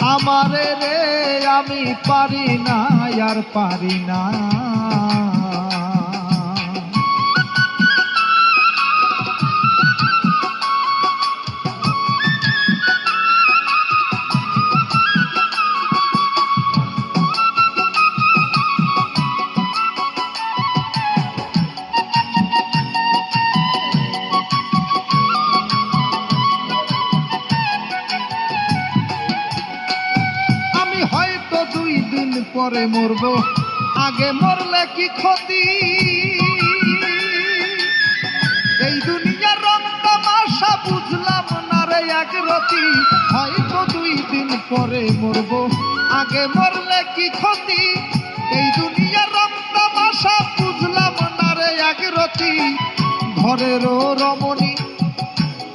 আমারে রে আমি পারি না আর পারি না। পরে মরব, আগে মরলে কি ক্ষতি? এই দুনিয়ার রং তামাশা বুঝলাম না রে এক রতি, হয়তো দুই দিন পরে মরব, আগে মরলে কি ক্ষতি? এই দুনিয়ার রং তামাশা বুঝলাম না রে এক রতি রমণী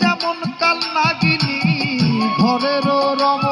যেমন কাল নাগিনী ঘরেরও রমণী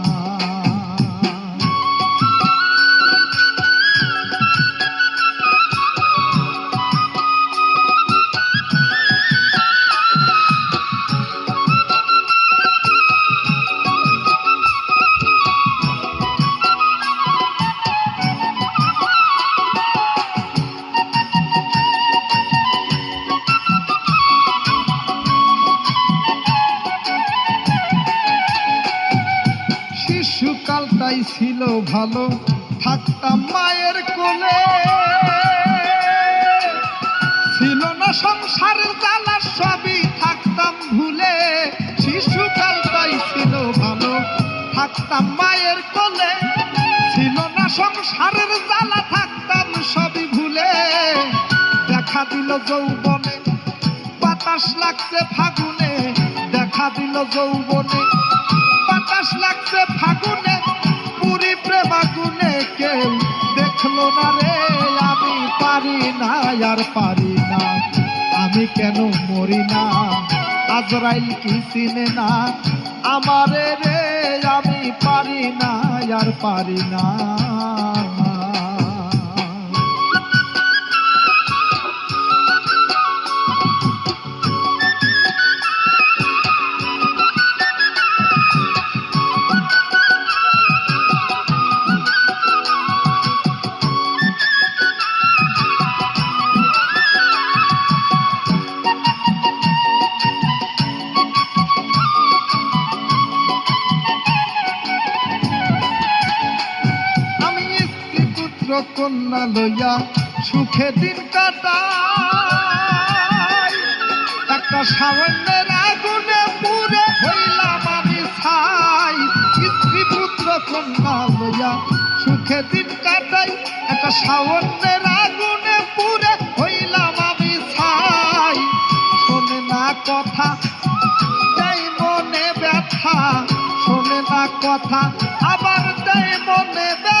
শিশুকালটাই ছিল ভালো, থাকতাম মায়ের কোলে। ছিল না সংসারের জ্বালা সবই থাকতাম ভুলে। শিশুকালটাই ছিল ভালো, থাকতাম মায়ের কোলে। ছিল না সংসারের জ্বালা থাকতাম সবই ভুলে। দেখা দিল যৌবনে, বাতাস লাগছে ফাগুনে। দেখা দিল যৌবনে, বাতাস লাগছে ফাগুনে। পুরি প্রেমাগুনে কেউ দেখল না রে, আমি পারি না আর পারি না। আমি কেন মরি না? আজরাইল কি চিনে না আমারে রে, আমি পারি না আর পারি না। কন্যা লইয়া সুখে দিন কাটাই। একটা সামান্যের আগুনে পুরে হইলাম আমি ছাই। স্ত্রী পুত্র কন্যা লইয়া সুখে দিন কাটাই। একটা সামান্যের আগুনে পুরে হইলাম আমি ছাই। শোনে না কথা, দেয় মনে ব্যথা। শোনে না কথা, আবার দেয় মনে ব্যথা।